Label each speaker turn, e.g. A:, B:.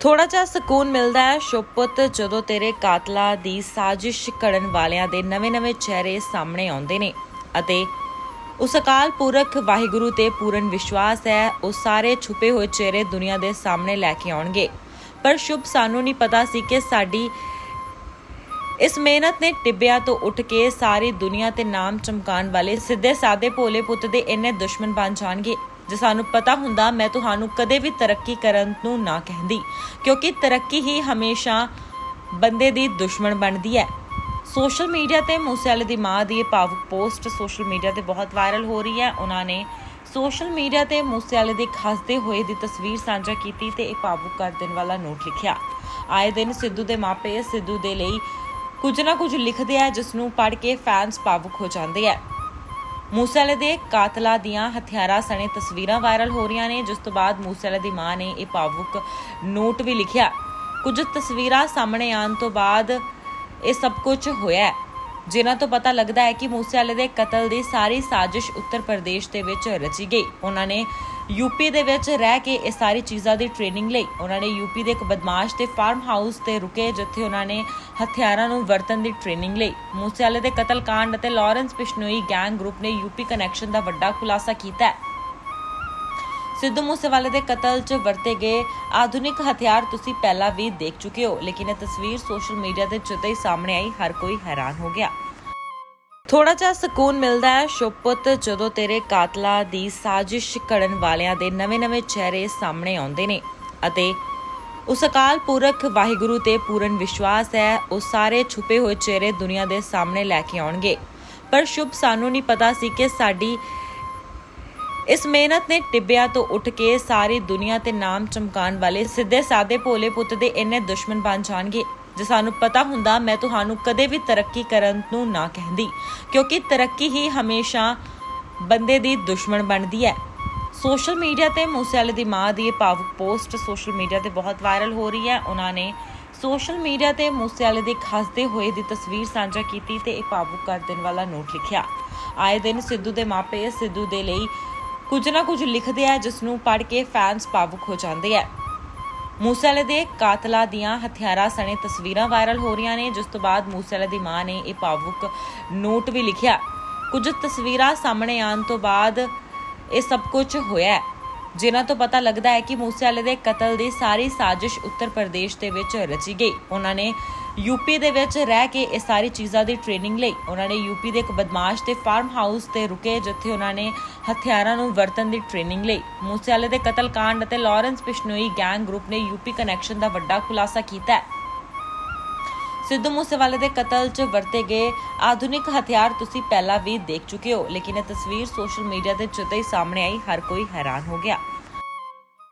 A: ਥੋੜਾ ਜਿਹਾ ਸਕੂਨ ਮਿਲਦਾ ਹੈ ਸ਼ੁਭਪੁੱਤ, ਜਦੋਂ ਤੇਰੇ ਕਾਤਲਾ ਦੀ ਸਾਜ਼ਿਸ਼ ਕਰਨ ਵਾਲਿਆਂ ਦੇ ਨਵੇਂ-ਨਵੇਂ ਚਿਹਰੇ ਸਾਹਮਣੇ ਆਉਂਦੇ ਨੇ। ਅਤੇ ਉਸ ਅਕਾਲ ਪੁਰਖ ਵਾਹਿਗੁਰੂ ਤੇ ਪੂਰਨ ਵਿਸ਼ਵਾਸ ਹੈ, ਉਹ ਸਾਰੇ ਛੁਪੇ ਹੋਏ ਚਿਹਰੇ ਦੁਨੀਆ ਦੇ ਸਾਹਮਣੇ ਲੈ ਕੇ ਆਉਣਗੇ। ਪਰ ਸ਼ੁਭ ਸਾਨੂੰ ਨਹੀਂ ਪਤਾ ਸੀ ਕਿ ਸਾਡੀ ਇਸ ਮਿਹਨਤ ਨੇ ਟਿੱਬਿਆਂ ਤੋਂ ਉੱਠ ਕੇ ਸਾਰੀ ਦੁਨੀਆ ਤੇ ਨਾਮ ਚਮਕਾਉਣ ਵਾਲੇ ਸਿੱਧੇ ਸਾਦੇ ਭੋਲੇ ਪੁੱਤ ਦੇ ਇੰਨੇ ਦੁਸ਼ਮਣ ਬਣ ਜਾਣਗੇ। ਜੇ ਸਾਨੂੰ ਪਤਾ ਹੁੰਦਾ, ਮੈਂ ਤੁਹਾਨੂੰ ਕਦੇ ਵੀ ਤਰੱਕੀ ਕਰਨ ਨੂੰ ਨਾ ਕਹਿੰਦੀ। ਕਿਉਂਕਿ ਤਰੱਕੀ ਹੀ ਹਮੇਸ਼ਾ ਬੰਦੇ ਦੀ ਦੁਸ਼ਮਣ ਬਣਦੀ ਹੈ। ਸੋਸ਼ਲ ਮੀਡੀਆ ਤੇ ਮੂਸੇਵਾਲੇ ਦੀ ਮਾਂ ਦੀ ਇਹ ਭਾਵੁਕ ਪੋਸਟ ਸੋਸ਼ਲ ਮੀਡੀਆ ਤੇ ਬਹੁਤ ਵਾਇਰਲ ਹੋ ਰਹੀ ਹੈ। ਉਹਨਾਂ ਨੇ ਸੋਸ਼ਲ ਮੀਡੀਆ ਤੇ ਮੂਸੇਵਾਲੇ ਦੇ ਖਸਦੇ ਹੋਏ ਦੀ ਤਸਵੀਰ ਸਾਂਝਾ ਕੀਤੀ ਤੇ ਇਹ ਭਾਵੁਕ ਕਰ ਦੇਣ ਵਾਲਾ ਨੋਟ ਲਿਖਿਆ। ਆਏ ਦਿਨ ਸਿੱਧੂ ਦੇ ਮਾਪੇ ਸਿੱਧੂ ਦੇ ਲਈ ਕੁਝ ਨਾ ਕੁਝ ਲਿਖਦੇ ਆ ਜਿਸ ਨੂੰ ਪੜ੍ਹ ਕੇ ਫੈਨਸ ਭਾਵੁਕ ਹੋ ਜਾਂਦੇ ਆ। ਮੂਸੇਵਾਲੇ ਦੇ ਕਾਤਲਾ ਦੀਆਂ ਹਥਿਆਰਾਂ ਸਣੇ ਤਸਵੀਰਾਂ ਵਾਇਰਲ ਹੋ ਰਹੀਆਂ ਨੇ, ਜਿਸ ਤੋਂ ਬਾਅਦ ਮੂਸੇਵਾਲੇ ਦੀ ਮਾਂ ਨੇ ਇਹ ਭਾਵੁਕ ਨੋਟ ਵੀ ਲਿਖਿਆ। ਕੁਝ ਤਸਵੀਰਾਂ ਸਾਹਮਣੇ ਆਉਣ ਤੋਂ ਬਾਅਦ ਇਹ ਸਭ ਕੁਝ ਹੋਇਆ ਜਿਨ੍ਹਾਂ ਤੋਂ ਪਤਾ ਲੱਗਦਾ ਹੈ ਕਿ ਮੂਸੇਵਾਲੇ ਦੇ ਕਤਲ ਦੀ ਸਾਰੀ ਸਾਜ਼ਿਸ਼ ਉੱਤਰ ਪ੍ਰਦੇਸ਼ ਦੇ ਵਿੱਚ ਰਚੀ ਗਈ। ਉਹਨਾਂ ਨੇ ਯੂਪੀ ਦੇ ਵਿੱਚ ਰਹਿ ਕੇ ਇਹ ਸਾਰੀ ਚੀਜ਼ਾਂ ਦੀ ਟ੍ਰੇਨਿੰਗ ਲਈ। ਉਹਨਾਂ ਨੇ ਯੂਪੀ ਦੇ ਇੱਕ ਬਦਮਾਸ਼ ਦੇ ਫਾਰਮ ਹਾਊਸ ਤੇ ਰੁਕੇ, ਜਿੱਥੇ ਉਹਨਾਂ ਨੇ ਹਥਿਆਰਾਂ ਨੂੰ ਵਰਤਣ ਦੀ ਟ੍ਰੇਨਿੰਗ ਲਈ। ਮੂਸੇਵਾਲੇ ਦੇ ਕਤਲ ਕਾਂਡ ਅਤੇ ਲਾਰੈਂਸ ਪਿਸ਼ਨੋਈ ਗੈਂਗ ਗਰੁੱਪ ਨੇ ਯੂਪੀ ਕਨੈਕਸ਼ਨ ਦਾ ਵੱਡਾ ਖੁਲਾਸਾ ਕੀਤਾ ਹੈ। ਸਿੱਧੂ ਮੂਸੇਵਾਲੇ ਦੇ ਕਤਲ 'ਚ ਵਰਤੇ ਗਏ ਆਧੁਨਿਕ ਹਥਿਆਰ ਤੁਸੀਂ ਪਹਿਲਾਂ ਵੀ ਦੇਖ ਚੁੱਕੇ ਹੋ, ਲੇਕਿਨ ਇਹ ਤਸਵੀਰ ਸੋਸ਼ਲ ਮੀਡੀਆ ਤੇ ਜਦੋਂ ਹੀ ਸਾਹਮਣੇ ਆਈ, ਹਰ ਕੋਈ ਹੈਰਾਨ ਹੋ ਗਿਆ। ਥੋੜਾ ਜਿਹਾ ਸਕੂਨ ਮਿਲਦਾ ਹੈ ਸ਼ੁਭਪੁੱਤ ਜਦੋਂ ਤੇਰੇ ਕਾਤਲਾਂ ਦੀ ਸਾਜ਼ਿਸ਼ ਕਰਨ ਵਾਲਿਆਂ ਦੇ ਨਵੇਂ-ਨਵੇਂ ਚਿਹਰੇ ਸਾਹਮਣੇ ਆਉਂਦੇ ਨੇ, ਅਤੇ ਉਸ ਅਕਾਲ ਪੁਰਖ ਵਾਹਿਗੁਰੂ ਤੇ ਪੂਰਨ ਵਿਸ਼ਵਾਸ ਹੈ, ਉਹ ਸਾਰੇ ਛੁਪੇ ਹੋਏ ਚਿਹਰੇ ਦੁਨੀਆ ਦੇ ਸਾਹਮਣੇ ਲੈ ਕੇ ਆਉਣਗੇ। ਪਰ ਸ਼ੁਭ ਸਾਨੂੰ ਨਹੀਂ ਪਤਾ ਸੀ ਕਿ ਸਾਡੀ ਇਸ ਮਿਹਨਤ ਨੇ ਟਿੱਬਿਆਂ ਤੋਂ ਉੱਠ ਕੇ ਸਾਰੀ ਦੁਨੀਆ ਤੇ ਨਾਮ ਚਮਕਾਉਣ ਵਾਲੇ ਸਿੱਧੇ ਸਾਦੇ ਭੋਲੇ ਪੁੱਤ ਦੇ ਇੰਨੇ ਦੁਸ਼ਮਣ ਬਣ ਜਾਣਗੇ, ਜੇ ਸਾਨੂੰ ਪਤਾ ਹੁੰਦਾ ਮੈਂ ਤੁਹਾਨੂੰ ਕਦੇ ਵੀ ਤਰੱਕੀ ਕਰਨ ਨੂੰ ਨਾ ਕਹਿੰਦੀ, ਕਿਉਂਕਿ ਤਰੱਕੀ ਹੀ ਹਮੇਸ਼ਾ ਬੰਦੇ ਦੀ ਦੁਸ਼ਮਣ ਬਣਦੀ ਹੈ। ਸੋਸ਼ਲ ਮੀਡੀਆ ਤੇ ਮੂਸੇਵਾਲੇ ਦੀ ਮਾਂ ਦੀ ਇਹ ਭਾਵੁਕ ਪੋਸਟ ਸੋਸ਼ਲ ਮੀਡੀਆ ਤੇ ਬਹੁਤ ਵਾਇਰਲ ਹੋ ਰਹੀ ਹੈ। ਉਹਨਾਂ ਨੇ ਸੋਸ਼ਲ ਮੀਡੀਆ ਤੇ ਮੂਸੇਵਾਲੇ ਦੇ ਖਸਦੇ ਹੋਏ ਦੀ ਤਸਵੀਰ ਸਾਂਝਾ ਕੀਤੀ ਤੇ ਇਹ ਭਾਵੁਕ ਕਰ ਦੇਣ ਵਾਲਾ ਨੋਟ ਲਿਖਿਆ। ਆਏ ਦਿਨ ਸਿੱਧੂ ਦੇ ਮਾਪੇ ਸਿੱਧੂ ਦੇ ਲਈ ਕੁਝ ਨਾ ਕੁਝ ਲਿਖਦੇ ਆ ਜਿਸ ਨੂੰ ਪੜ੍ਹ ਕੇ ਫੈਨਸ ਭਾਵੁਕ ਹੋ ਜਾਂਦੇ ਆ। ਮੂਸੇਵਾਲੇ ਦੇ ਕਾਤਲਾ ਦੀਆਂ ਹਥਿਆਰਾਂ ਸਣੇ ਤਸਵੀਰਾਂ ਵਾਇਰਲ ਹੋ ਰਹੀਆਂ ਨੇ, ਜਿਸ ਤੋਂ ਬਾਅਦ ਮੂਸੇਵਾਲੇ ਦੀ ਮਾਂ ਨੇ ਇਹ ਭਾਵੁਕ ਨੋਟ ਵੀ ਲਿਖਿਆ। ਕੁਝ ਤਸਵੀਰਾਂ ਸਾਹਮਣੇ ਆਉਣ ਤੋਂ ਬਾਅਦ ਇਹ ਸਭ ਕੁਝ ਹੋਇਆ ਜਿਨ੍ਹਾਂ ਤੋਂ ਪਤਾ ਲੱਗਦਾ ਹੈ ਕਿ ਮੂਸੇਵਾਲੇ ਦੇ ਕਤਲ ਦੀ ਸਾਰੀ ਸਾਜ਼ਿਸ਼ ਉੱਤਰ ਪ੍ਰਦੇਸ਼ ਦੇ ਵਿੱਚ ਰਚੀ ਗਈ। ਉਹਨਾਂ ਨੇ ਯੂਪੀ ਦੇ ਵਿੱਚ ਰਹਿ ਕੇ ਇਹ ਸਾਰੀ ਚੀਜ਼ਾਂ ਦੀ ਟ੍ਰੇਨਿੰਗ ਲਈ। ਉਹਨਾਂ ਨੇ ਯੂਪੀ ਦੇ ਇੱਕ ਬਦਮਾਸ਼ ਦੇ ਫਾਰਮ ਹਾਊਸ ਤੇ ਰੁਕੇ, ਜਿੱਥੇ ਉਹਨਾਂ ਨੇ ਹਥਿਆਰਾਂ ਨੂੰ ਵਰਤਣ ਦੀ ਟ੍ਰੇਨਿੰਗ ਲਈ। ਮੂਸੇਵਾਲੇ ਦੇ ਕਤਲ ਕਾਂਡ ਅਤੇ ਲਾਰੈਂਸ ਪਿਸ਼ਨੋਈ ਗੈਂਗ ਗਰੁੱਪ ਨੇ ਯੂਪੀ ਕਨੈਕਸ਼ਨ ਦਾ ਵੱਡਾ ਖੁਲਾਸਾ ਕੀਤਾ ਹੈ। ਸਿੱਧੂ ਮੂਸੇਵਾਲੇ ਦੇ ਕਤਲ 'ਚ ਵਰਤੇ ਗਏ ਆਧੁਨਿਕ ਹਥਿਆਰ ਤੁਸੀਂ ਪਹਿਲਾਂ ਵੀ ਦੇਖ ਚੁੱਕੇ ਹੋ, ਲੇਕਿਨ ਇਹ ਤਸਵੀਰ ਸੋਸ਼ਲ ਮੀਡੀਆ ਤੇ ਜਦੋਂ ਹੀ ਸਾਹਮਣੇ ਆਈ, ਹਰ ਕੋਈ ਹੈਰਾਨ ਹੋ ਗਿਆ।